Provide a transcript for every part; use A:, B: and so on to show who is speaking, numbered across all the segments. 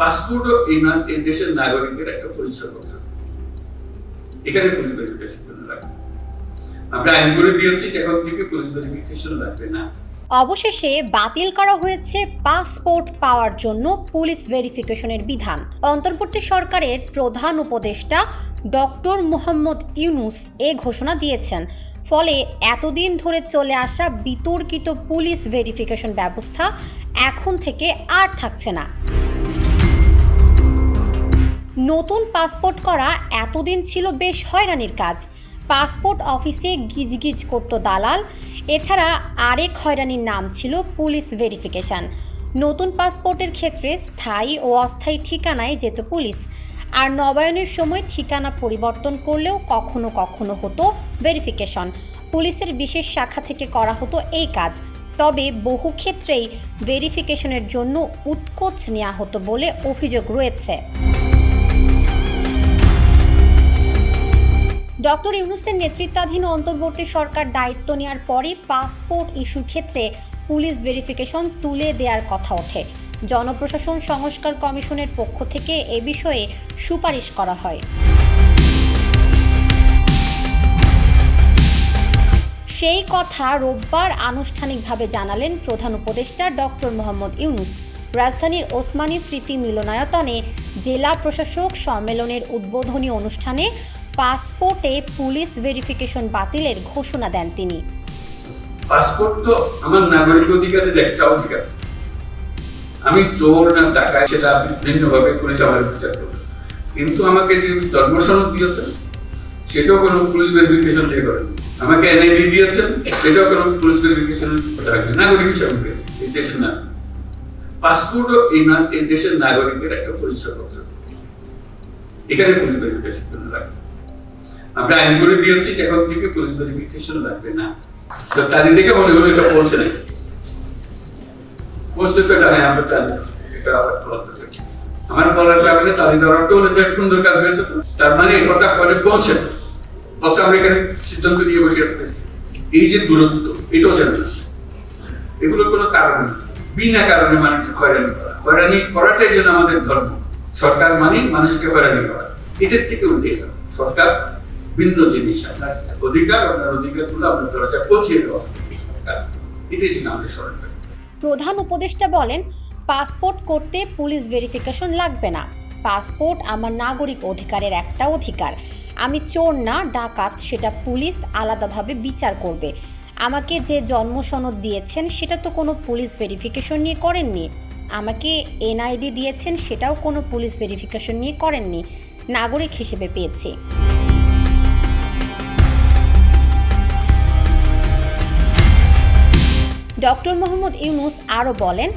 A: পাসপোর্টও এই এই দেশের নাগরিকের একটা পরিচয়পত্র এখানে পুলিশ ভেরিফিকেশন লাগবে। আমরা আইন করে দিয়েছি এখন থেকে পুলিশ ভেরিফিকেশন লাগবে না।
B: অবশেষে বাতিল করা হয়েছে পাসপোর্ট পাওয়ার জন্য পুলিশ ভেরিফিকেশনের বিধান। অন্তর্বর্তী সরকারের প্রধান উপদেষ্টা ডক্টর মোহাম্মদ ইউনুস এ ঘোষণা দিয়েছেন। ফলে এতদিন ধরে চলে আসা বিতর্কিত পুলিশ ভেরিফিকেশন ব্যবস্থা এখন থেকে আর থাকছে না। নতুন পাসপোর্ট করা এতদিন ছিল বেশ হয়রানির কাজ। পাসপোর্ট অফিসে গিজগিজ করত দালাল। এছাড়া আরেক হয়রানির নাম ছিল পুলিশ ভেরিফিকেশন। নতুন পাসপোর্টের ক্ষেত্রে স্থায়ী ও অস্থায়ী ঠিকানায় যেত পুলিশ। আর নবায়নের সময় ঠিকানা পরিবর্তন করলেও কখনো কখনো হতো ভেরিফিকেশন। পুলিশের বিশেষ শাখা থেকে করা হতো এই কাজ। তবে বহু ক্ষেত্রেই ভেরিফিকেশনের জন্য উৎকোচ নেওয়া হতো বলে অভিযোগ রয়েছে। ডক্টর ইউনুসের নেতৃত্বাধীন অন্তর্বর্তী সরকার দায়িত্ব নেওয়ার পরই পাসপোর্ট ইস্যুর ক্ষেত্রে পুলিশ ভেরিফিকেশন তুলে দেওয়ার কথা ওঠে। জনপ্রশাসন সংস্কার কমিশনের পক্ষ থেকে এ বিষয়ে সুপারিশ করা হয়। সেই কথা রোববার আনুষ্ঠানিকভাবে জানালেন প্রধান উপদেষ্টা ডক্টর মোহাম্মদ ইউনুস। রাজধানীর ওসমানী স্মৃতি মিলনায়তনে জেলা প্রশাসক সম্মেলনের উদ্বোধনী অনুষ্ঠানে পাসপোর্টে পুলিশ ভেরিফিকেশন বাতিলের ঘোষণা দেন তিনি।
A: পাসপোর্ট তো আমার নাগরিক অধিকারের একটা অধিকার। আমি চোর না টাকা সেটা ভিন্নভাবে পুলিশ আমার বিচার করবে। কিন্তু আমাকে যে জন্ম সনদ দিয়েছেন, সেটাও কোনো পুলিশ ভেরিফিকেশন দিয়ে করেন। আমাকে এনআইডি দিয়েছেন, সেটাও কোনো পুলিশ ভেরিফিকেশন রাখবে নাগরিক হিসাবে দিয়েছে এই দেশের নাগরিক। পাসপোর্টও এই না- এই দেশের নাগরিকের একটা পরিচয়পত্র। এখানে পুলিশ ভেরিফিকেশন লাগবে আমরা আইন করে দিয়েছি যে এখন থেকে পুলিশ ভেরিফিকেশন লাগবে না। তো তাদের দেখে মনে হলো এটা পৌঁছে নাই পৌঁছতে তো এটা হ্যাঁ আমরা জানি এটা আবার হবে। আমার বলার কারণে তাদের ধরাটা হলো যে সুন্দর কাজ হয়েছে। তার মানে এই কথা পরে পৌঁছে অথচ আমরা এখানে সিদ্ধান্ত নিয়ে বসে আছি। এই যে দূরত্ব, এটাও জানি এগুলোর কোনো কারণ নেই। বিনা কারণে মানুষ হয়রানি করা। হয়রানি করাটাই যেন আমাদের ধর্ম। সরকার মানে মানুষকে হয়রানি করা। এটার থেকে উঠে সরকার ভিন্ন জিনিস আপনার অধিকার, আপনার অধিকারগুলো আপনার দরজায় পৌঁছে দেওয়া কাজ। এটাই ছিল আমাদের সরকার
B: প্রধান উপদেষ্টা বলেন, পাসপোর্ট করতে পুলিশ ভেরিফিকেশন লাগবে না। পাসপোর্ট আমার নাগরিক অধিকারের একটা অধিকার। আমি চোর না, ডাকাত, সেটা পুলিশ আলাদাভাবে বিচার করবে। আমাকে যে জন্ম সনদ দিয়েছেন, সেটা তো কোনো পুলিশ ভেরিফিকেশন নিয়ে করেননি। আমাকে এনআইডি দিয়েছেন, সেটাও কোনো পুলিশ ভেরিফিকেশন নিয়ে করেননি। নাগরিক হিসেবে পেয়েছি। ডক্টর মোহাম্মদ ইউনুস আরও বলেন,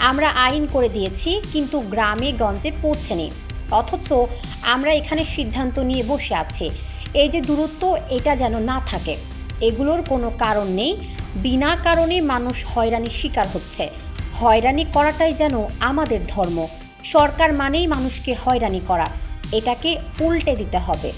B: আমরা আইন করে দিয়েছি, কিন্তু গ্রামে, গঞ্জে পৌঁছেনি অথচ আমরা এখানে সিদ্ধান্ত নিয়ে বসে আছি। এই যে দূরত্ব, এটা যেন না থাকে। এগুলোর কোনো কারণ নেই। বিনা কারণে মানুষ হয়রানির শিকার হচ্ছে। হয়রানি করাটাই যেন আমাদের ধর্ম। সরকার মানেই মানুষকে হয়রানি করা। এটাকে উল্টে দিতে হবে।